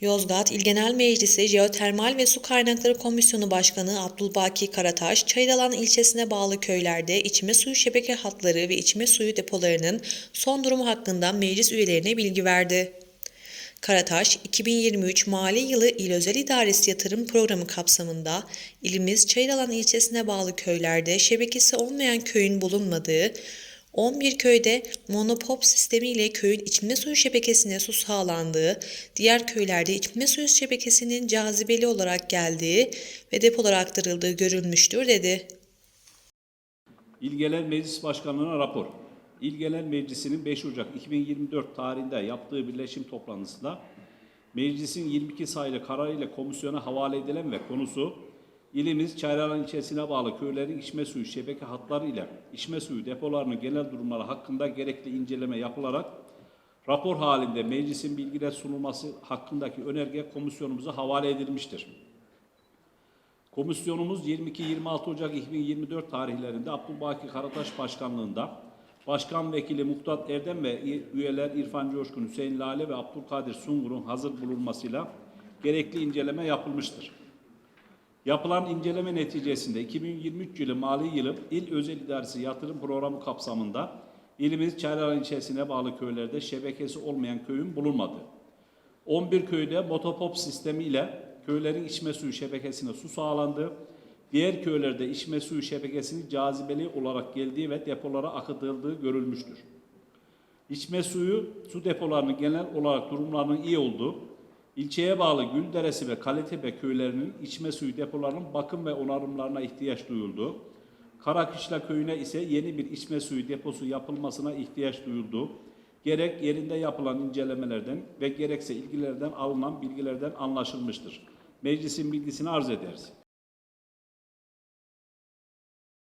Yozgat İl Genel Meclisi Jeotermal ve Su Kaynakları Komisyonu Başkanı Abdülbaki Karataş, Çayıralan ilçesine bağlı köylerde içme suyu şebeke hatları ve içme suyu depolarının son durumu hakkında meclis üyelerine bilgi verdi. Karataş, 2023 mali yılı İl Özel İdaresi Yatırım Programı kapsamında ilimiz Çayıralan ilçesine bağlı köylerde şebekesi olmayan köyün bulunmadığı, 11 köyde monopop sistemiyle köyün içme suyu şebekesine su sağlandığı, diğer köylerde içme suyu şebekesinin cazibeli olarak geldiği ve depolara aktarıldığı görülmüştür dedi. İl Genel Meclis Başkanlığı'na rapor. İl Genel Meclisi'nin 5 Ocak 2024 tarihinde yaptığı birleşim toplantısında meclisin 22 sayılı kararıyla komisyona havale edilen ve konusu ilimiz Çayralan ilçesine bağlı köylerin içme suyu şebeke hatları ile içme suyu depolarının genel durumları hakkında gerekli inceleme yapılarak rapor halinde meclisin bilgiler sunulması hakkındaki önerge komisyonumuza havale edilmiştir. Komisyonumuz 22-26 Ocak 2024 tarihlerinde Abdülbaki Karataş Başkanlığında Başkan Vekili Muhtat Erdem ve üyeler İrfan Coşkun, Hüseyin Lale ve Abdülkadir Sungur'un hazır bulunmasıyla gerekli inceleme yapılmıştır. Yapılan inceleme neticesinde 2023 yılı mali yılı İl Özel İdaresi Yatırım Programı kapsamında ilimiz Çaylaran ilçesine bağlı köylerde şebekesi olmayan köyün bulunmadığı, 11 köyde motopop sistemiyle köylerin içme suyu şebekesine su sağlandı. Diğer köylerde içme suyu şebekesinin cazibeli olarak geldiği ve depolara akıtıldığı görülmüştür. İçme suyu su depolarının genel olarak durumlarının iyi olduğu, ilçeye bağlı Gülderesi ve Kaletepe köylerinin içme suyu depolarının bakım ve onarımlarına ihtiyaç duyuldu. Karakışla köyüne ise yeni bir içme suyu deposu yapılmasına ihtiyaç duyuldu. Gerek yerinde yapılan incelemelerden ve gerekse ilgilerden alınan bilgilerden anlaşılmıştır. Meclisin bilgisini arz ederiz.